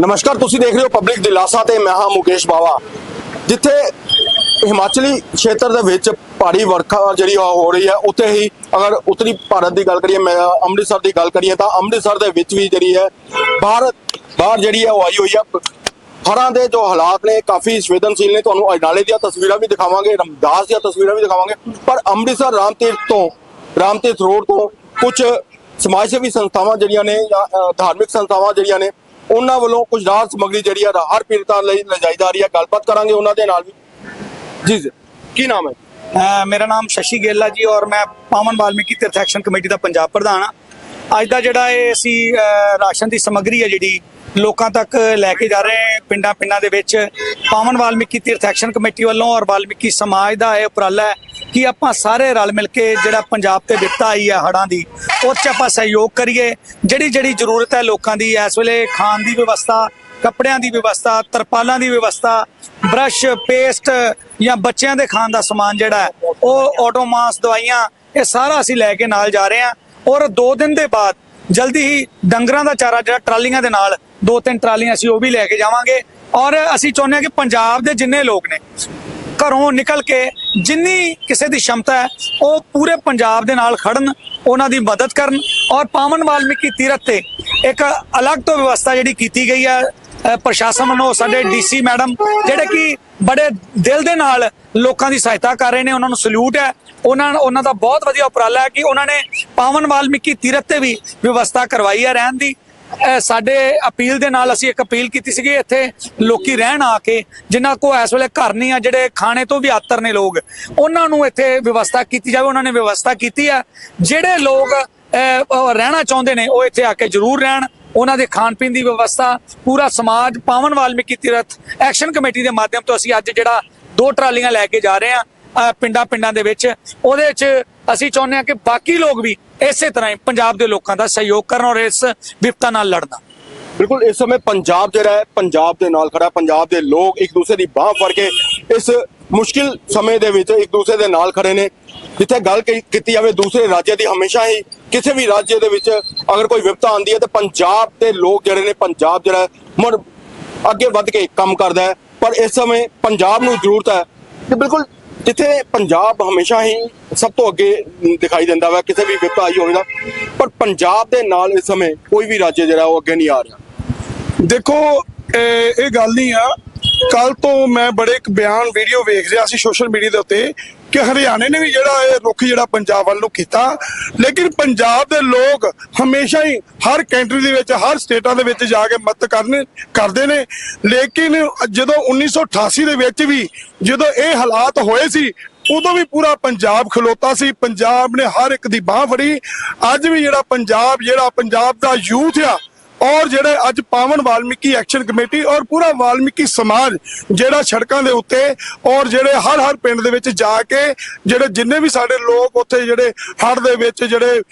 ਨਮਸਕਾਰ, ਤੁਸੀਂ ਦੇਖ ਰਹੇ ਹੋ ਪਬਲਿਕ ਦਿਲਾਸਾ ਤੇ ਮੈਂ ਹਾਂ ਮੁਕੇਸ਼ ਬਾਵਾ। ਜਿੱਥੇ ਹਿਮਾਚਲੀ ਖੇਤਰ ਦੇ ਵਿੱਚ ਭਾਰੀ ਵਰਖਾ ਜਿਹੜੀ ਉਹ ਹੋ ਰਹੀ ਹੈ, ਉੱਥੇ ਹੀ ਅਗਰ ਉੱਤਰੀ ਭਾਰਤ ਦੀ ਗੱਲ ਕਰੀਏ, ਮੈਂ ਅੰਮ੍ਰਿਤਸਰ ਦੀ ਗੱਲ ਕਰੀਏ, ਤਾਂ ਅੰਮ੍ਰਿਤਸਰ ਦੇ ਵਿੱਚ ਵੀ ਜਿਹੜੀ ਹੈ, ਬਾਹਰ ਬਾਹਰ ਜਿਹੜੀ ਹੈ ਉਹ ਆਈ ਹੋਈ ਹੈ। ਹਰਾਂ ਦੇ ਜੋ ਹਾਲਾਤ ਨੇ, ਕਾਫੀ ਸੰਵੇਦਨਸ਼ੀਲ ਨੇ। ਤੁਹਾਨੂੰ ਅਜਨਾਲੇ ਦੀਆਂ ਤਸਵੀਰਾਂ ਵੀ ਦਿਖਾਵਾਂਗੇ, ਰਮਦਾਸ ਦੀਆਂ ਤਸਵੀਰਾਂ ਵੀ ਦਿਖਾਵਾਂਗੇ। ਪਰ ਅੰਮ੍ਰਿਤਸਰ ਰਾਮਤੀਰਥ ਤੋਂ, ਰਾਮਤੀਰਥ ਰੋਡ ਤੋਂ ਕੁਝ ਸਮਾਜ ਸੇਵੀ ਸੰਸਥਾਵਾਂ ਜਿਹੜੀਆਂ ਨੇ ਜਾਂ ਧਾਰਮਿਕ ਸੰਸਥਾਵਾਂ ਜਿਹੜੀਆਂ ਨੇ ਉਹਨਾਂ ਵੱਲੋਂ ਕੁਝ ਰਾਹਤ ਸਮੱਗਰੀ ਜਿਹੜੀ ਆ ਹਰ ਪੀੜਤਾਂ ਲਈ ਲਿਜਾਈ ਜਾ ਰਹੀ ਹੈ ਗੱਲਬਾਤ ਕਰਾਂਗੇ ਉਹਨਾਂ ਦੇ ਨਾਲ ਵੀ। ਜੀ ਜੀ, ਕੀ ਨਾਮ ਹੈ? ਮੇਰਾ ਨਾਮ ਸ਼ਸ਼ੀ ਗੇਲਾ ਜੀ ਔਰ ਮੈਂ ਪਾਵਨ ਵਾਲਮੀਕੀ ਤੀਰਥ ਐਕਸ਼ਨ ਕਮੇਟੀ ਦਾ ਪੰਜਾਬ ਪ੍ਰਧਾਨ ਹਾਂ ਅੱਜ ਦਾ ਜਿਹੜਾ ਇਹ ਅਸੀਂ ਰਾਸ਼ਨ ਦੀ ਸਮੱਗਰੀ ਹੈ ਜਿਹੜੀ ਲੋਕਾਂ ਤੱਕ ਲੈ ਕੇ ਜਾ ਰਹੇ ਹਾਂ ਪਿੰਡਾਂ ਪਿੰਡਾਂ ਦੇ ਵਿੱਚ, ਪਾਵਨ ਵਾਲਮੀਕੀ ਤੀਰਥ ਐਕਸ਼ਨ ਕਮੇਟੀ ਵੱਲੋਂ ਔਰ ਵਾਲਮੀਕੀ ਸਮਾਜ ਦਾ ਇਹ ਉਪਰਾਲਾ ਹੈ ਕਿ ਆਪਾਂ ਸਾਰੇ ਰਲ ਮਿਲ ਕੇ ਜਿਹੜਾ ਪੰਜਾਬ ਤੇ ਵਿਪਤਾ ਆਈ ਹੈ ਹੜ੍ਹਾਂ ਦੀ, ਉਹ 'ਚ ਆਪਾਂ ਸਹਿਯੋਗ ਕਰੀਏ। ਜਿਹੜੀ ਜਿਹੜੀ ਜ਼ਰੂਰਤ ਹੈ ਲੋਕਾਂ ਦੀ, ਇਸ ਵੇਲੇ ਖਾਣ ਦੀ ਵਿਵਸਥਾ, ਕੱਪੜਿਆਂ ਦੀ ਵਿਵਸਥਾ, ਤਰਪਾਲਾਂ ਦੀ ਵਿਵਸਥਾ, ਬ੍ਰਸ਼, ਪੇਸਟ ਜਾਂ ਬੱਚਿਆਂ ਦੇ ਖਾਣ ਦਾ ਸਮਾਨ ਜਿਹੜਾ ਹੈ, ਉਹ ਆਟੋਮਾਸ ਦਵਾਈਆਂ, ਇਹ ਸਾਰਾ ਅਸੀਂ ਲੈ ਕੇ ਨਾਲ ਜਾ ਰਹੇ ਹਾਂ। ਔਰ 2 ਦਿਨ ਦੇ ਬਾਅਦ ਜਲਦੀ ਹੀ ਡੰਗਰਾਂ ਦਾ ਚਾਰਾ ਜਿਹੜਾ ਟਰਾਲੀਆਂ ਦੇ ਨਾਲ, ਦੋ ਤਿੰਨ ਟਰਾਲੀਆਂ ਅਸੀਂ ਉਹ ਵੀ ਲੈ ਕੇ ਜਾਵਾਂਗੇ। ਔਰ ਅਸੀਂ ਚਾਹੁੰਦੇ ਹਾਂ ਕਿ ਪੰਜਾਬ ਦੇ ਜਿੰਨੇ ਲੋਕ ਨੇ ਘਰੋਂ ਨਿਕਲ ਕੇ ਜਿੰਨੀ ਕਿਸੇ ਦੀ ਸ਼ਮਤਾ ਹੈ, ਉਹ ਪੂਰੇ ਪੰਜਾਬ ਦੇ ਨਾਲ ਖੜਨ, ਉਹਨਾਂ ਦੀ ਮਦਦ ਕਰਨ ਔਰ ਪਾਵਨ ਵਾਲਮੀਕੀ ਤੀਰਥ ਤੇ ਇੱਕ ਅਲੱਗ ਤੋਂ ਵਿਵਸਥਾ ਜਿਹੜੀ ਕੀਤੀ ਗਈ ਹੈ ਪ੍ਰਸ਼ਾਸਨ ਵੱਲੋਂ, ਸਾਡੇ ਡੀਸੀ ਮੈਡਮ, ਜਿਹੜੇ ਕਿ ਬੜੇ ਦਿਲ ਦੇ ਨਾਲ ਲੋਕਾਂ ਦੀ ਸਹਾਇਤਾ ਕਰ ਰਹੇ ਨੇ, ਉਹਨਾਂ ਨੂੰ ਸਲੂਟ ਹੈ। ਉਹਨਾਂ ਉਹਨਾਂ ਦਾ ਬਹੁਤ ਵਧੀਆ ਉਪਰਾਲਾ ਹੈ ਕਿ ਉਹਨਾਂ ਨੇ ਪਾਵਨ ਵਾਲਮੀਕੀ ਤੀਰਥ ਤੇ ਵੀ ਵਿਵਸਥਾ ਕਰਵਾਈ ਹੈ ਰਹਿਣ ਦੀ। ਸਾਡੇ ਅਪੀਲ ਦੇ ਨਾਲ ਅਸੀਂ ਇੱਕ ਅਪੀਲ ਕੀਤੀ ਸੀਗੀ, ਇੱਥੇ ਲੋਕੀ ਰਹਿਣ ਆ ਕੇ, ਜਿਨ੍ਹਾਂ ਕੋ ਇਸ ਵੇਲੇ ਘਰ ਨਹੀਂ ਆ, ਜਿਹੜੇ ਖਾਣੇ ਤੋਂ ਵੀ ਆਤਰ ਨੇ ਲੋਕ, ਉਹਨਾਂ ਨੂੰ ਇੱਥੇ ਵਿਵਸਥਾ ਕੀਤੀ ਜਾਵੇ, ਉਹਨਾਂ ਨੇ ਵਿਵਸਥਾ ਕੀਤੀ ਹੈ ਜਿਹੜੇ ਲੋਕ ਰਹਿਣਾ ਚਾਹੁੰਦੇ ਨੇ, ਉਹ ਇੱਥੇ ਆ ਕੇ ਜ਼ਰੂਰ ਰਹਿਣ। ਉਹਨਾਂ ਦੇ ਖਾਣ ਪੀਣ ਦੀ ਵਿਵਸਥਾ, ਪੂਰਾ ਸਮਾਜ, ਪਾਵਨ ਵਾਲਮੀਕੀ ਤੀਰਥ ਐਕਸ਼ਨ ਕਮੇਟੀ ਦੇ ਮਾਧਿਅਮ ਤੋਂ ਅਸੀਂ ਅੱਜ ਜਿਹੜਾ ਦੋ ਟਰਾਲੀਆਂ ਲੈ ਕੇ ਜਾ ਰਹੇ ਹਾਂ। ਪਿੰਡਾਂ ਪਿੰਡਾਂ ਦੇ ਵਿੱਚ। ਉਹਦੇ 'ਚ ਅਸੀਂ ਚਾਹੁੰਦੇ ਹਾਂ ਕਿ ਬਾਕੀ ਲੋਕ ਵੀ ਇਸੇ ਤਰ੍ਹਾਂ ਹੀ ਪੰਜਾਬ ਦੇ ਲੋਕਾਂ ਦਾ ਸਹਿਯੋਗ ਕਰਨ ਔਰ ਇਸ ਵਿਪਤਾ ਨਾਲ ਲੜਨਾ। ਬਿਲਕੁਲ ਇਸ ਸਮੇਂ ਪੰਜਾਬ ਜਿਹੜਾ ਹੈ ਪੰਜਾਬ ਦੇ ਨਾਲ ਖੜਾ ਪੰਜਾਬ ਦੇ ਲੋਕ ਇੱਕ ਦੂਸਰੇ ਦੀ ਬਾਹ ਫੜ ਕੇ ਇਸ ਮੁਸ਼ਕਿਲ ਸਮੇਂ ਦੇ ਵਿੱਚ ਇੱਕ ਦੂਸਰੇ ਦੇ ਨਾਲ ਖੜੇ ਨੇ। ਜਿੱਥੇ ਗੱਲ ਕੀਤੀ ਜਾਵੇ ਦੂਸਰੇ ਰਾਜ ਦੀ ਹਮੇਸ਼ਾ ਹੀ ਕਿਸੇ ਵੀ ਰਾਜ ਦੇ ਵਿੱਚ ਅਗਰ ਕੋਈ ਵਿਪਤਾ ਆਉਂਦੀ ਹੈ ਤਾਂ ਪੰਜਾਬ ਦੇ ਲੋਕ ਜਿਹੜੇ ਨੇ ਪੰਜਾਬ ਜਿਹੜਾ ਹੈ, ਮੁੜ ਅੱਗੇ ਵੱਧ ਕੇ ਕੰਮ ਕਰਦਾ ਹੈ। ਪਰ ਇਸ ਸਮੇਂ ਪੰਜਾਬ ਨੂੰ ਜ਼ਰੂਰਤ ਹੈ ਕਿ ਬਿਲਕੁਲ ਜਿੱਥੇ ਪੰਜਾਬ ਹਮੇਸ਼ਾ ਹੀ ਸਭ ਤੋਂ ਅੱਗੇ ਦਿਖਾਈ ਦਿੰਦਾ ਵਾ ਕਿਸੇ ਵੀ ਵਿਪਤਾ ਆਈ ਹੋਵੇ ਤਾਂ। ਪਰ ਪੰਜਾਬ ਦੇ ਨਾਲ ਇਸ ਸਮੇਂ ਕੋਈ ਵੀ ਰਾਜ ਜਿਹੜਾ ਉਹ ਅੱਗੇ ਨਹੀਂ ਆ ਰਿਹਾ। ਦੇਖੋ, ਇਹ ਇਹ ਗੱਲ ਨਹੀਂ ਆ। ਕੱਲ ਤੋਂ ਮੈਂ ਬੜੇ ਇੱਕ ਬਿਆਨ, ਵੀਡੀਓ ਵੇਖ ਰਿਹਾ ਸੀ ਸੋਸ਼ਲ ਮੀਡੀਆ ਦੇ ਉੱਤੇ। ਕਿ ਹਰਿਆਣੇ ਨੇ ਵੀ ਜਿਹੜਾ ਇਹ ਰੁੱਖ ਜਿਹੜਾ ਪੰਜਾਬ ਵੱਲ ਨੂੰ ਕੀਤਾ। ਲੇਕਿਨ ਪੰਜਾਬ ਦੇ ਲੋਕ ਹਮੇਸ਼ਾ ਹੀ ਹਰ ਕੰਟਰੀ ਦੇ ਵਿੱਚ, ਹਰ ਸਟੇਟਾਂ ਦੇ ਵਿੱਚ ਜਾ ਕੇ ਮਦਦ ਕਰਨ, ਕਰਦੇ ਨੇ। ਲੇਕਿਨ ਜਦੋਂ 1988 ਦੇ ਵਿੱਚ ਵੀ ਜਦੋਂ ਇਹ ਹਾਲਾਤ ਹੋਏ ਸੀ, ਉਦੋਂ ਵੀ ਪੂਰਾ ਪੰਜਾਬ ਖਲੋਤਾ ਸੀ। ਪੰਜਾਬ ਨੇ ਹਰ ਇੱਕ ਦੀ ਬਾਹ ਫੜੀ। ਅੱਜ ਵੀ ਜਿਹੜਾ ਪੰਜਾਬ ਜਿਹੜਾ ਪੰਜਾਬ ਦਾ ਯੂਥ ਆ ਔਰ ਜਿਹੜੇ ਅੱਜ ਪਾਵਨ ਵਾਲਮੀਕੀ ਐਕਸ਼ਨ ਕਮੇਟੀ ਔਰ ਪੂਰਾ ਵਾਲਮੀਕੀ ਸਮਾਜ ਜਿਹੜਾ ਸੜਕਾਂ ਦੇ ਉੱਤੇ ਔਰ ਜਿਹੜੇ ਹਰ ਹਰ ਪਿੰਡ ਦੇ ਵਿੱਚ ਜਾ ਕੇ ਜਿਹੜੇ ਜਿੰਨੇ ਵੀ ਸਾਡੇ ਲੋਕ ਉੱਥੇ ਜਿਹੜੇ ਹੜ੍ਹ ਦੇ ਵਿੱਚ ਜਿਹੜੇ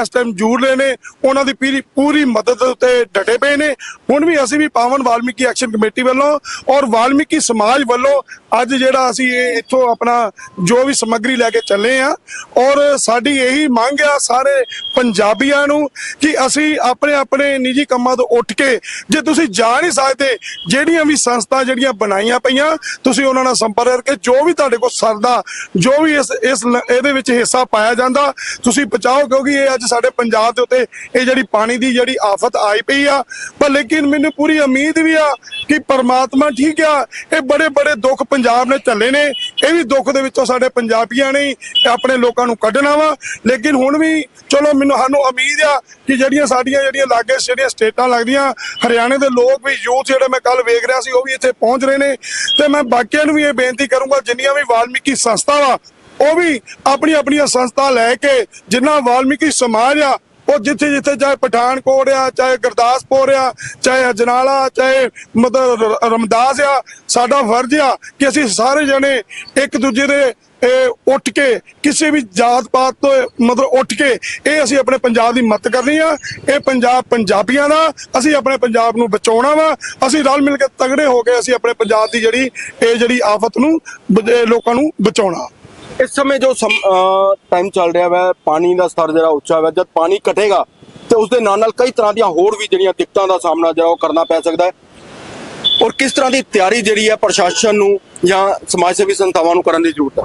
ਇਸ ਟਾਈਮ ਜੂੜ ਰਹੇ ਨੇ, ਉਹਨਾਂ ਦੀ ਪੂਰੀ ਪੂਰੀ ਮਦਦ ਉੱਤੇ ਡਟੇ ਪਏ ਨੇ। ਹੁਣ ਵੀ ਅਸੀਂ ਵੀ ਪਾਵਨ ਵਾਲਮੀਕੀ ਐਕਸ਼ਨ ਕਮੇਟੀ ਵੱਲੋਂ ਔਰ ਵਾਲਮੀਕੀ ਸਮਾਜ ਵੱਲੋਂ ਅੱਜ ਜਿਹੜਾ ਅਸੀਂ ਇਹ ਇੱਥੋਂ ਆਪਣਾ ਜੋ ਵੀ ਸਮੱਗਰੀ ਲੈ ਕੇ ਚੱਲੇ ਆ, ਔਰ ਸਾਡੀ ਇਹੀ ਮੰਗ ਆ ਸਾਰੇ ਪੰਜਾਬੀਆਂ ਨੂੰ ਕਿ ਅਸੀਂ ਆਪਣੇ ਆਪਣੇ ਨਿੱਜੀ ਕੰਮਾਂ ਤੋਂ ਉੱਠ ਕੇ, ਜੇ ਤੁਸੀਂ ਜਾ ਨਹੀਂ ਸਕਦੇ, ਜਿਹੜੀਆਂ ਵੀ ਸੰਸਥਾ ਜਿਹੜੀਆਂ ਬਣਾਈਆਂ ਪਈਆਂ, ਤੁਸੀਂ ਉਹਨਾਂ ਨਾਲ ਸੰਪਰਕ ਕਰਕੇ ਜੋ ਵੀ ਤੁਹਾਡੇ ਕੋਲ ਸਰਦਾ, ਜੋ ਵੀ ਇਸ ਇਸ ਲ- ਇਹਦੇ ਵਿੱਚ ਹਿੱਸਾ ਪਾਇਆ ਜਾਂਦਾ, ਤੁਸੀਂ ਬਚਾਓ, ਕਿਉਂਕਿ ਇਹ ਅੱਜ ਸਾਡੇ ਪੰਜਾਬ ਦੇ ਉੱਤੇ ਇਹ ਜਿਹੜੀ ਪਾਣੀ ਦੀ ਜਿਹੜੀ ਆਫਤ ਆਈ ਪਈ ਆ। ਪਰ ਲੇਕਿਨ ਮੈਨੂੰ ਪੂਰੀ ਉਮੀਦ ਵੀ ਆ ਕਿ ਪਰਮਾਤਮਾ ਠੀਕ ਆ, ਇਹ ਬੜੇ ਬੜੇ ਦੁੱਖ ਪੰਜਾਬ ਨੇ ਝੱਲੇ ਨੇ, ਇਹ ਵੀ ਦੁੱਖ ਦੇ ਵਿੱਚੋਂ ਸਾਡੇ ਪੰਜਾਬੀਆਂ ਨੇ ਆਪਣੇ ਲੋਕਾਂ ਨੂੰ ਕੱਢਣਾ ਵਾ। ਲੇਕਿਨ ਹੁਣ ਵੀ ਚਲੋ ਮੈਨੂੰ, ਸਾਨੂੰ ਉਮੀਦ ਆ ਕਿ ਜਿਹੜੀਆਂ ਸਾਡੀਆਂ, ਜਿਹੜੀਆਂ ਲਾਗੇ, ਜਿਹੜੀਆਂ ਸਟੇਟਾਂ ਲੱਗਦੀਆਂ, ਹਰਿਆਣੇ ਦੇ ਲੋਕ ਵੀ, ਯੂਥ ਜਿਹੜੇ ਮੈਂ ਕੱਲ ਵੇਖ ਰਿਹਾ ਸੀ, ਉਹ ਵੀ ਇੱਥੇ ਪਹੁੰਚ ਰਹੇ ਨੇ। ਤੇ ਮੈਂ ਬਾਕੀਆਂ ਨੂੰ ਵੀ ਇਹ ਬੇਨਤੀ ਕਰੂੰਗਾ, ਜਿੰਨੀਆਂ ਵੀ ਵਾਲਮੀਕੀ ਸੰਸਥਾ ਵਾ, ਉਹ ਵੀ ਆਪਣੀ ਆਪਣੀਆਂ ਸੰਸਥਾ ਲੈ ਕੇ, ਜਿੰਨਾ ਵਾਲਮੀਕੀ ਸਮਾਜ ਆ ਉਹ ਜਿੱਥੇ ਜਿੱਥੇ ਚਾਹੇ ਪਠਾਨਕੋਟ ਆ, ਚਾਹੇ ਗੁਰਦਾਸਪੁਰ ਆ, ਚਾਹੇ ਅਜਨਾਲਾ, ਚਾਹੇ ਮਤਲਬ ਰਮਦਾਸ ਆ, ਸਾਡਾ ਫਰਜ਼ ਆ ਕਿ ਅਸੀਂ ਸਾਰੇ ਜਣੇ ਇੱਕ ਦੂਜੇ ਦੇ, ਇਹ ਉੱਠ ਕੇ ਕਿਸੇ ਵੀ ਜਾਤ ਪਾਤ ਤੋਂ ਮਤਲਬ ਉੱਠ ਕੇ ਇਹ ਅਸੀਂ ਆਪਣੇ ਪੰਜਾਬ ਦੀ ਮਦਦ ਕਰਨੀ ਆ, ਇਹ ਪੰਜਾਬ ਪੰਜਾਬੀਆਂ ਦਾ, ਅਸੀਂ ਆਪਣੇ ਪੰਜਾਬ ਨੂੰ ਬਚਾਉਣਾ ਵਾ, ਅਸੀਂ ਰਲ ਮਿਲ ਕੇ ਤਗੜੇ ਹੋ ਕੇ ਅਸੀਂ ਆਪਣੇ ਪੰਜਾਬ ਦੀ ਜਿਹੜੀ, ਇਹ ਜਿਹੜੀ ਆਫਤ ਨੂੰ, ਬ- ਇਹ ਲੋਕਾਂ ਨੂੰ ਬਚਾਉਣਾ। ਇਸ ਸਮੇਂ ਜੋ ਟਾਈਮ ਚੱਲ ਰਿਹਾ ਹੈ ਪਾਣੀ ਦਾ ਸਤਰ ਜਿਹੜਾ ਉੱਚਾ ਹੈ ਜਦ ਪਾਣੀ ਘਟੇਗਾ ਤੇ ਉਸ ਦੇ ਨਾਲ ਨਾਲ ਕਈ ਤਰ੍ਹਾਂ ਦੀਆਂ ਹੋਰ ਵੀ ਜਿਹੜੀਆਂ ਦਿੱਕਤਾਂ ਦਾ ਸਾਹਮਣਾ ਜਿਹੜਾ ਉਹ ਕਰਨਾ ਪੈ ਸਕਦਾ ਹੈ। ਔਰ ਕਿਸ ਤਰ੍ਹਾਂ ਦੀ ਤਿਆਰੀ ਜਿਹੜੀ ਹੈ ਪ੍ਰਸ਼ਾਸਨ ਨੂੰ ਜਾਂ ਸਮਾਜ ਸੇਵੀ ਸੰਸਥਾਵਾਂ ਨੂੰ ਕਰਨ ਦੀ ਜ਼ਰੂਰਤ ਹੈ?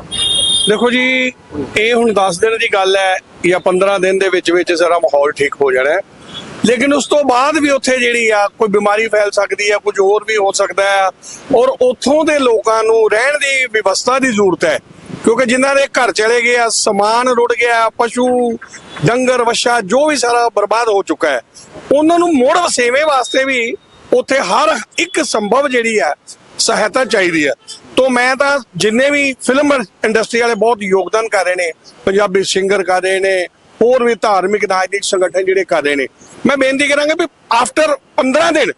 ਦੇਖੋ ਜੀ, ਇਹ ਹੁਣ 10 ਦਿਨ ਦੀ ਗੱਲ ਹੈ ਜਾਂ 15 ਦਿਨ ਦੇ ਵਿੱਚ ਵਿੱਚ ਸਾਰਾ ਮਾਹੌਲ ਠੀਕ ਹੋ ਜਾਣਾ ਹੈ। ਲੇਕਿਨ ਉਸ ਤੋਂ ਬਾਅਦ ਵੀ ਉੱਥੇ ਜਿਹੜੀ ਆ, ਕੋਈ ਬਿਮਾਰੀ ਫੈਲ ਸਕਦੀ ਹੈ, ਕੁਝ ਹੋਰ ਵੀ ਹੋ ਸਕਦਾ ਹੈ। ਔਰ ਉੱਥੋਂ ਦੇ ਲੋਕਾਂ ਨੂੰ ਰਹਿਣ ਦੀ ਵਿਵਸਥਾ ਦੀ ਜ਼ਰੂਰਤ ਹੈ। ਕਿਉਂਕਿ ਜਿਨ੍ਹਾਂ ਦੇ ਘਰ ਚਲੇ ਗਏ ਆ, ਸਮਾਨ ਰੁੜ ਗਿਆ, ਪਸ਼ੂ, ਡੰਗਰ, ਵਛਾ, ਜੋ ਵੀ ਸਾਰਾ ਬਰਬਾਦ ਹੋ ਚੁੱਕਾ ਹੈ, ਉਹਨਾਂ ਨੂੰ ਮੁੜ ਵਸੇਵੇਂ ਵਾਸਤੇ ਵੀ ਉੱਥੇ ਹਰ ਇੱਕ ਸੰਭਵ ਜਿਹੜੀ ਆ ਸਹਾਇਤਾ ਚਾਹੀਦੀ ਹੈ। ਤੋਂ ਮੈਂ ਤਾਂ ਜਿੰਨੇ ਵੀ ਫਿਲਮ ਇੰਡਸਟਰੀ ਵਾਲੇ ਬਹੁਤ ਯੋਗਦਾਨ ਕਰ ਰਹੇ ਨੇ, ਪੰਜਾਬੀ ਸਿੰਗਰ ਕਰ ਰਹੇ ਨੇ, ਹੋਰ ਵੀ ਧਾਰਮਿਕ ਰਾਜਨੀਤਿਕ ਸੰਗਠਨ ਜਿਹੜੇ ਕਰ ਰਹੇ ਨੇ, ਮੈਂ ਬੇਨਤੀ ਕਰਾਂਗਾ ਵੀ ਆਫਟਰ 15 ਦਿਨ,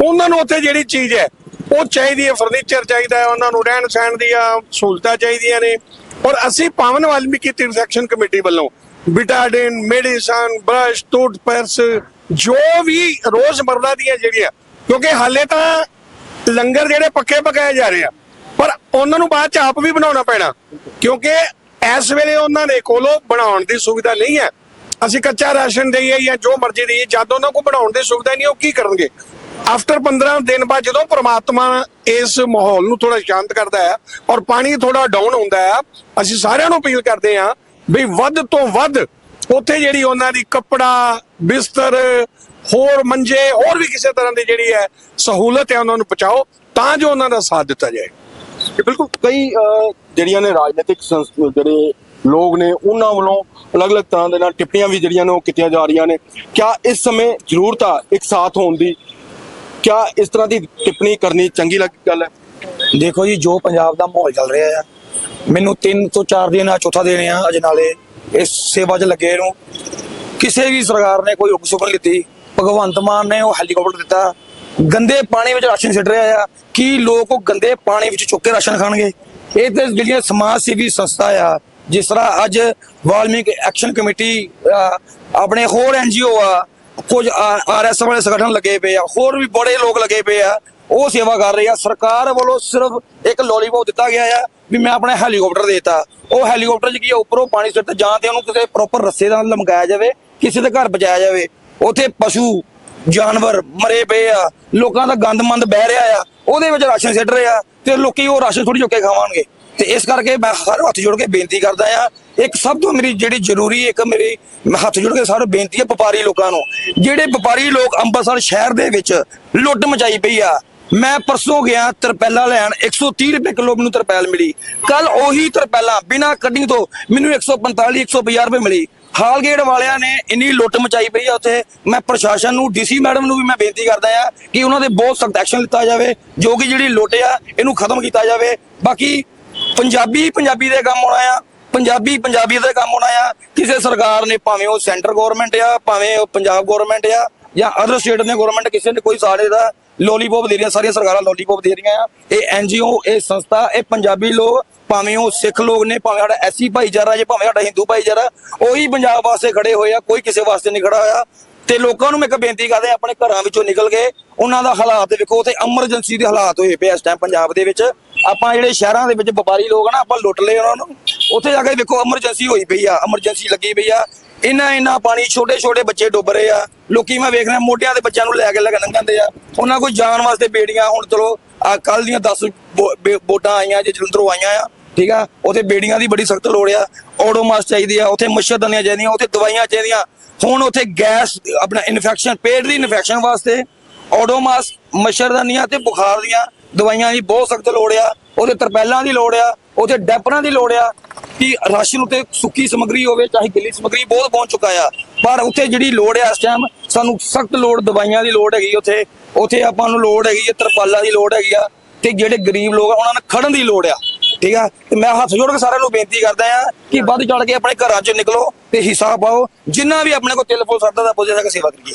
ਉਹਨਾਂ ਨੂੰ ਉੱਥੇ ਜਿਹੜੀ ਚੀਜ਼ ਹੈ ਉਹ ਚਾਹੀਦੀ ਹੈ ਫਰਨੀਚਰ ਚਾਹੀਦਾ ਹੈ, ਉਹਨਾਂ ਨੂੰ ਰਹਿਣ ਸਹਿਣ ਦੀਆਂ ਸਹੂਲਤਾਂ ਚਾਹੀਦੀਆਂ ਨੇ। ਔਰ ਅਸੀਂ ਪਾਵਨ ਵਾਲਮੀਕੀ ਤੀਰਥ ਕਮੇਟੀ ਵੱਲੋਂ ਬਿਟਾਡਿਨ, ਮੈਡੀਸਨ, ਬ੍ਰਸ਼, ਟੂਥਪੇਸਟ, ਜੋ ਵੀ ਰੋਜ਼ਮਰਰਾ ਦੀਆਂ ਜਿਹੜੀਆਂ, ਕਿਉਂਕਿ ਹਾਲੇ ਤਾਂ ਲੰਗਰ ਜਿਹੜੇ ਪੱਕੇ ਪਕਾਏ ਜਾ ਰਹੇ ਆ, ਪਰ ਉਹਨਾਂ ਨੂੰ ਬਾਅਦ ਚ ਆਪ ਵੀ ਬਣਾਉਣਾ ਪੈਣਾ, ਕਿਉਂਕਿ ਇਸ ਵੇਲੇ ਉਹਨਾਂ ਦੇ ਕੋਲੋਂ ਬਣਾਉਣ ਦੀ ਸੁਵਿਧਾ ਨਹੀਂ ਹੈ। ਅਸੀਂ ਕੱਚਾ ਰਾਸ਼ਨ ਦੇਈਏ ਜਾਂ ਜੋ ਮਰਜ਼ੀ ਦੇਈਏ, ਜਦ ਉਹਨਾਂ ਕੋਲ ਬਣਾਉਣ ਦੀ ਸੁਵਿਧਾ ਨਹੀਂ, ਉਹ ਕੀ ਕਰਨਗੇ? ਆਫਟਰ 15 ਦਿਨ ਬਾਅਦ ਜਦੋਂ ਪ੍ਰਮਾਤਮਾ ਇਸ ਮਾਹੌਲ ਨੂੰ ਥੋੜਾ ਸ਼ਾਂਤ ਕਰਦਾ ਹੈ ਔਰ ਪਾਣੀ ਥੋੜਾ ਡਾਊਨ ਹੁੰਦਾ ਹੈ ਅਸੀਂ ਸਾਰਿਆਂ ਨੂੰ ਅਪੀਲ ਕਰਦੇ ਹਾਂ ਵੀ ਵੱਧ ਤੋਂ ਵੱਧ ਉੱਥੇ ਜਿਹੜੀ ਉਹਨਾਂ ਦੀ ਕੱਪੜਾ ਬਿਸਤਰ ਹੋਰ ਮੰਜੇ ਹੋਰ ਵੀ ਕਿਸੇ ਤਰ੍ਹਾਂ ਦੀ ਜਿਹੜੀ ਹੈ ਸਹੂਲਤ ਹੈ ਉਹਨਾਂ ਨੂੰ ਪਹੁੰਚਾਓ ਤਾਂ ਜੋ ਉਹਨਾਂ ਦਾ ਸਾਥ ਦਿੱਤਾ ਜਾਏ। ਕਿ ਬਿਲਕੁਲ ਕਈ ਅਹ, ਜਿਹੜੀਆਂ ਨੇ ਰਾਜਨੀਤਿਕ ਸੰਸ- ਜਿਹੜੇ ਲੋਕ ਨੇ ਉਹਨਾਂ ਵੱਲੋਂ ਅਲੱਗ-ਅਲੱਗ ਤਰ੍ਹਾਂ ਦੇ ਨਾਲ ਟਿੱਪਣੀਆਂ ਵੀ ਜਿਹੜੀਆਂ ਨੇ ਉਹ ਕੀਤੀਆਂ ਜਾ ਰਹੀਆਂ ਨੇ। ਕਿਆ ਇਸ ਸਮੇਂ ਜ਼ਰੂਰਤ ਆ ਇੱਕ ਸਾਥ ਹੋਣ ਦੀ? ਕਿਆ ਇਸ ਤਰ੍ਹਾਂ ਦੀ ਟਿੱਪਣੀ ਕਰਨੀ ਚੰਗੀ ਲੱਗ ਗੱਲ ਹੈ? ਦੇਖੋ ਜੀ, ਜੋ ਪੰਜਾਬ ਦਾ ਮਾਹੌਲ ਚੱਲ ਰਿਹਾ ਆ, ਮੈਨੂੰ 3 ਤੋਂ 4 ਦਿਨ ਆ ਚੌਥਾ ਦਿਨ ਆ, ਅਜ ਨਾਲੇ ਇਸ ਸੇਵਾ 'ਚ ਲੱਗੇ ਨੂੰ। ਕਿਸੇ ਵੀ ਸਰਕਾਰ ਨੇ ਕੋਈ ਹੁਕਮ ਨਹੀਂ ਦਿੱਤੀ। ਭਗਵੰਤ ਮਾਨ ਨੇ ਉਹ ਹੈਲੀਕਾਪਟਰ ਦਿੱਤਾ। ਗੰਦੇ ਪਾਣੀ ਵਿੱਚ ਰਾਸ਼ਨ ਛੱਡ ਰਿਹਾ ਆ। ਕੀ ਲੋਕ ਉਹ ਗੰਦੇ ਪਾਣੀ ਵਿੱਚ ਚੁੱਕ ਕੇ ਰਾਸ਼ਨ ਖਾਣਗੇ? ਇਹ ਤੇ ਜਿਹੜੀਆਂ ਸਮਾਜ ਸੇਵੀ ਸੰਸਥਾ ਆ, ਜਿਸ ਤਰ੍ਹਾਂ ਅੱਜ ਵਾਲਮੀਕ ਐਕਸ਼ਨ ਕਮੇਟੀ ਆਪਣੇ ਹੋਰ ਐਨਜੀਓ ਆ ਕੁਝ ਆਰਐਸ ਵਾਲੇ ਸੰਗਠਨ ਲੱਗੇ ਪਏ ਆ, ਹੋਰ ਵੀ ਬੜੇ ਲੋਕ ਲੱਗੇ ਪਏ ਆ, ਉਹ ਸੇਵਾ ਕਰ ਰਹੇ ਆ। ਸਰਕਾਰ ਵੱਲੋਂ ਸਿਰਫ ਇੱਕ ਲੋਲੀਪੌਪ ਦਿੱਤਾ ਗਿਆ ਆ ਵੀ ਮੈਂ ਆਪਣਾ ਹੈਲੀਕਾਪਟਰ ਦੇਤਾ। ਉਹ ਹੈਲੀਕਾਪਟਰ 'ਚ ਆ, ਉੱਪਰੋਂ ਪਾਣੀ ਸੁੱਟ ਜਾਂ ਤੇ ਉਹਨੂੰ ਕਿਸੇ ਪ੍ਰੋਪਰ ਰੱਸੇ ਨਾਲ ਲਮਕਾਇਆ ਜਾਵੇ, ਕਿਸੇ ਦੇ ਘਰ ਬਚਾਇਆ ਜਾਵੇ। ਉੱਥੇ ਪਸ਼ੂ, ਜਾਨਵਰ ਮਰੇ ਪਏ ਆ, ਲੋਕਾਂ ਦਾ ਗੰਦ ਮੰਦ ਬਹਿ ਰਿਹਾ ਆ, ਉਹਦੇ ਵਿੱਚ ਰਾਸ਼ਨ ਸਿੱਟ ਰਹੇ ਆ ਤੇ ਲੋਕੀ ਉਹ ਰਾਸ਼ਨ ਥੋੜੀ ਚੁੱਕ ਕੇ ਖਾਵਾਂਗੇ। ਤੇ ਇਸ ਕਰਕੇ ਮੈਂ ਹਰ ਹੱਥ ਜੋੜ ਕੇ ਬੇਨਤੀ ਕਰਦਾ ਆ ਇੱਕ ਸਭ ਤੋਂ ਮੇਰੀ ਜਿਹੜੀ ਜ਼ਰੂਰੀ, ਇੱਕ ਮੇਰੀ ਹੱਥ ਜੋੜ ਕੇ ਸਾਰੇ ਬੇਨਤੀ ਹੈ ਵਪਾਰੀ ਲੋਕਾਂ ਨੂੰ, ਜਿਹੜੇ ਵਪਾਰੀ ਲੋਕ ਅੰਮ੍ਰਿਤਸਰ ਸ਼ਹਿਰ ਦੇ ਵਿੱਚ ਲੁੱਟ ਮਚਾਈ ਪਈ ਆ, ਮੈਂ ਪਰਸੋਂ ਗਿਆ ਤਰਪੈਲਾ ਲੈਣ 130 ਰੁਪਏ ਕਿਲੋ ਮੈਨੂੰ ਤਰਪੈਲ ਮਿਲੀ ਕੱਲ ਉਹੀ ਤਰਪੈਲਾ ਬਿਨਾ ਕੱਢੀ ਤੋਂ ਮੈਨੂੰ 145 150 ਰੁਪਏ ਮਿਲੀ, ਹਾਲਗੇਟ ਵਾਲਿਆਂ ਨੇ ਇੰਨੀ ਲੁੱਟ ਮਚਾਈ ਪਈ ਆ ਉੱਥੇ, ਮੈਂ ਪ੍ਰਸ਼ਾਸਨ ਨੂੰ, ਡੀਸੀ ਮੈਡਮ ਨੂੰ ਵੀ ਮੈਂ ਬੇਨਤੀ ਕਰਦਾ ਆ ਕਿ ਉਹਨਾਂ ਦੇ ਬਹੁਤ ਸਖਤ ਐਕਸ਼ਨ ਲਿੱਤਾ ਜਾਵੇ, ਜੋ ਕਿ ਜਿਹੜੀ ਲੁੱਟ ਆ, ਇਹਨੂੰ ਖਤਮ ਕੀਤਾ ਜਾਵੇ, ਬਾਕੀ ਪੰਜਾਬੀ ਪੰਜਾਬੀ ਦੇ ਕੰਮ ਆਉਣਾ ਆ, ਪੰਜਾਬੀ ਪੰਜਾਬੀ ਦੇ ਕੰਮ ਆਉਣਾ ਆ। ਕਿਸੇ ਸਰਕਾਰ ਨੇ ਭਾਵੇਂ ਉਹ ਸੈਂਟਰ ਗਵਰਨਮੈਂਟ ਆ, ਭਾਵੇਂ ਉਹ ਪੰਜਾਬ ਗਵਰਨਮੈਂਟ ਆ, ਜਾਂ ਅਦਰ ਸਟੇਟ ਨੇ ਗਵਰਨਮੈਂਟ ਕਿਸੇ ਨੇ ਕੋਈ ਸਾਡੇ ਦਾ ਲੋਲੀਪੌਪ ਦੇ ਰਹੀਆਂ, ਸਾਰੀਆਂ ਸਰਕਾਰਾਂ ਲੋਲੀਪੌਪ ਦੇ ਰਹੀਆਂ ਆ। ਇਹ ਐਨਜੀਓ ਇਹ ਸੰਸਥਾ, ਇਹ ਪੰਜਾਬੀ ਲੋਕ, ਭਾਵੇਂ ਉਹ ਸਿੱਖ ਲੋਕ ਨੇ, ਭਾਵੇਂ ਸਾਡਾ ਐਸੀ ਭਾਈਚਾਰਾ ਜੇ, ਭਾਵੇਂ ਸਾਡਾ ਹਿੰਦੂ ਭਾਈਚਾਰਾ, ਉਹੀ ਪੰਜਾਬ ਵਾਸਤੇ ਖੜੇ ਹੋਏ ਆ, ਕੋਈ ਕਿਸੇ ਵਾਸਤੇ ਨਹੀਂ ਖੜਾ ਹੋਇਆ। ਤੇ ਲੋਕਾਂ ਨੂੰ ਮੈਂ ਇੱਕ ਬੇਨਤੀ ਕਰਦੇ ਆਪਣੇ ਘਰਾਂ ਵਿੱਚੋਂ ਨਿਕਲ ਕੇ ਉਹਨਾਂ ਦਾ ਹਾਲਾਤ ਵੇਖੋ ਉੱਥੇ ਐਮਰਜੈਂਸੀ ਦੇ ਹਾਲਾਤ ਹੋਏ ਪਏ ਇਸ ਟਾਈਮ ਪੰਜਾਬ ਦੇ ਵਿੱਚ। ਆਪਾਂ ਜਿਹੜੇ ਸ਼ਹਿਰਾਂ ਦੇ ਵਿੱਚ ਵਪਾਰੀ ਲੋਕ ਆ ਨਾ, ਆਪਾਂ ਲੁੱਟ ਲਏ ਉਹਨਾਂ ਨੂੰ। ਉੱਥੇ ਜਾ ਕੇ ਵੇਖੋ ਐਮਰਜੈਂਸੀ ਹੋਈ ਪਈ ਆ ਐਮਰਜੈਂਸੀ ਲੱਗੀ ਪਈ ਆ। ਇੰਨਾ ਇੰਨਾ ਪਾਣੀ, ਛੋਟੇ ਛੋਟੇ ਬੱਚੇ ਡੁੱਬ ਰਹੇ ਆ। ਲੋਕੀ ਮੈਂ ਵੇਖ ਰਿਹਾ, ਮੋਢਿਆਂ ਦੇ ਬੱਚਿਆਂ ਨੂੰ ਲੈ ਕੇ ਲੰਘ ਲੰਘਾਂਦੇ ਆ। ਉਹਨਾਂ ਕੋਈ ਜਾਣ ਵਾਸਤੇ ਬੇੜੀਆਂ, ਹੁਣ ਚਲੋ, ਆ ਕੱਲ ਦੀਆਂ 10 ਬੋਟਾਂ ਆਈਆਂ ਜੇ ਜਲੰਧਰੋਂ ਆਈਆਂ ਆ, ਠੀਕ ਆ? ਉੱਥੇ ਬੇੜੀਆਂ ਦੀ ਬੜੀ ਸਖਤ ਲੋੜ ਆ। ਓਡੋਮਾਸ ਚਾਹੀਦੀ ਆ, ਉੱਥੇ ਮੱਛਰਦਾਨੀਆਂ ਚਾਹੀਦੀਆਂ, ਉੱਥੇ ਦਵਾਈਆਂ ਚਾਹੀਦੀਆਂ। ਹੁਣ ਉੱਥੇ ਗੈਸ, ਆਪਣਾ ਇਨਫੈਕਸ਼ਨ ਪੇਟ ਦੀ ਇਨਫੈਕਸ਼ਨ ਵਾਸਤੇ ਓਡੋਮਾਸ, ਮੱਛਰਦਾਨੀਆਂ ਤੇ ਬੁਖਾਰ ਦੀਆਂ ਦਵਾਈਆਂ ਦੀ ਬਹੁਤ ਸਖਤ ਲੋੜ ਆ, ਉਹਦੇ ਤਰਪੈਲਾਂ ਦੀ ਲੋੜ ਆ, ਉਹਦੇ ਡੈਪਰਾਂ ਦੀ ਲੋੜ ਆ ਕਿ ਰਾਸ਼ਨ ਉਤੇ ਸੁੱਕੀ ਸਮੱਗਰੀ ਹੋਵੇ, ਚਾਹੇ ਗਿੱਲੀ ਸਮੱਗਰੀ ਬਹੁਤ ਪਹੁੰਚ ਚੁੱਕਾ ਆ। ਪਰ ਉੱਥੇ ਜਿਹੜੀ ਲੋੜ ਆ ਇਸ ਟਾਈਮ ਸਾਨੂੰ ਸਖਤ ਲੋੜ ਦਵਾਈਆਂ ਦੀ ਲੋੜ ਹੈਗੀ ਉੱਥੇ ਉੱਥੇ ਆਪਾਂ ਨੂੰ ਲੋੜ ਹੈਗੀ ਹੈ ਤਰਪਾਲਾਂ ਦੀ ਲੋੜ ਹੈਗੀ ਆ, ਤੇ ਜਿਹੜੇ ਗਰੀਬ ਲੋਕ ਆ, ਉਹਨਾਂ ਨੂੰ ਖੜਨ ਦੀ ਲੋੜ ਆ। ਠੀਕ ਆ? ਤੇ ਮੈਂ ਹੱਥ ਜੋੜ ਕੇ ਸਾਰਿਆਂ ਨੂੰ ਬੇਨਤੀ ਕਰਦਾ ਆ ਕਿ ਵੱਧ ਚੜ ਕੇ ਆਪਣੇ ਘਰਾਂ 'ਚ ਨਿਕਲੋ ਤੇ ਹਿੱਸਾ ਪਾਓ ਜਿੰਨਾ ਵੀ ਆਪਣੇ ਕੋਲ ਤਿਲ ਫੁੱਲ ਸਰਦਾ ਦਾ ਪੁੱਜੇ ਤੱਕ ਸੇਵਾ ਕਰੀਏ।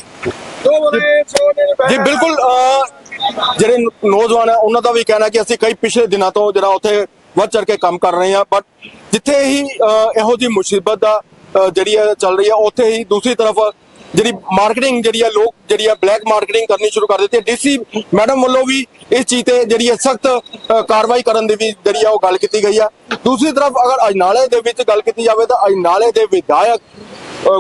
ਜੀ ਬਿਲਕੁਲ ਜਿਹੜੇ ਨੌਜਵਾਨ ਹੈ ਉਹਨਾਂ ਦਾ ਵੀ ਕਹਿਣਾ ਕਿ ਅਸੀਂ ਕਈ ਪਿਛਲੇ ਦਿਨਾਂ ਤੋਂ ਜਿਹੜਾ ਉੱਥੇ ਵੱਧ ਚੜ ਕੇ ਕੰਮ ਕਰ ਰਹੇ ਹਾਂ ਬਟ ਜਿੱਥੇ ਹੀ ਇਹੋ ਜੀ ਮੁਸੀਬਤ ਦਾ ਜਿਹੜੀ ਹੈ ਚੱਲ ਰਹੀ ਹੈ ਉੱਥੇ ਹੀ ਦੂਸਰੀ ਤਰਫ ਜਿਹੜੀ ਮਾਰਕੀਟਿੰਗ ਜਿਹੜੀ ਆ, ਲੋਕ ਜਿਹੜੀ ਆ ਬਲੈਕ ਮਾਰਕੀਟਿੰਗ ਕਰਨੀ ਸ਼ੁਰੂ ਕਰ ਦਿੱਤੀ ਹੈ। ਡੀਸੀ ਮੈਡਮ ਵੱਲੋਂ ਵੀ ਇਸ ਚੀਜ਼ ਤੇ ਜਿਹੜੀ ਹੈ ਸਖਤ ਕਾਰਵਾਈ ਕਰਨ ਦੀ ਵੀ ਜਿਹੜੀ ਆ ਉਹ ਗੱਲ ਕੀਤੀ ਗਈ ਹੈ ਦੂਸਰੀ ਤਰਫ ਅਗਰ ਅਜਨਾਲੇ ਦੇ ਵਿੱਚ ਗੱਲ ਕੀਤੀ ਜਾਵੇ ਤਾਂ ਅਜਨਾਲੇ ਦੇ ਵਿਧਾਇਕ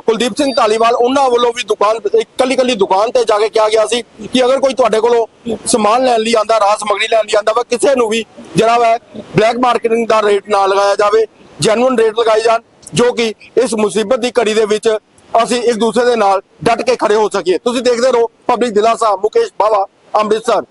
ਕੁਲਦੀਪ ਸਿੰਘ ਧਾਲੀਵਾਲ, ਉਹਨਾਂ ਵੱਲੋਂ ਵੀ ਦੁਕਾਨ ਇਕੱਲੀ ਇਕੱਲੀ ਦੁਕਾਨ ਤੇ ਜਾ ਕੇ ਕਿਹਾ ਗਿਆ ਸੀ ਕਿ ਅਗਰ ਕੋਈ ਤੁਹਾਡੇ ਕੋਲੋਂ ਸਮਾਨ ਲੈਣ ਲਈ ਆਂਦਾ, ਰਾਹ ਸਮਗਰੀ ਲੈਣ ਲਈ ਆਂਦਾ ਵਾ, ਕਿਸੇ ਨੂੰ ਵੀ ਜਿਹੜਾ ਵਾ ਬਲੈਕ ਮਾਰਕੀਟਿੰਗ ਦਾ ਰੇਟ ਨਾ ਲਗਾਇਆ ਜਾਵੇ ਜੈਨੂਇਨ ਰੇਟ ਲਗਾਏ ਜਾਣ, ਜੋ ਕਿ ਇਸ ਮੁਸੀਬਤ ਦੀ ਘੜੀ ਦੇ ਵਿੱਚ ਅਸੀਂ ਇੱਕ ਦੂਸਰੇ ਦੇ ਨਾਲ ਡਟ ਕੇ ਖੜੇ ਹੋ ਸਕੀਏ। ਤੁਸੀਂ ਦੇਖਦੇ ਰਹੋ ਪਬਲਿਕ ਦਿਲਾਸਾ ਮੁਕੇਸ਼ ਬਾਵਾ, ਅੰਮ੍ਰਿਤਸਰ।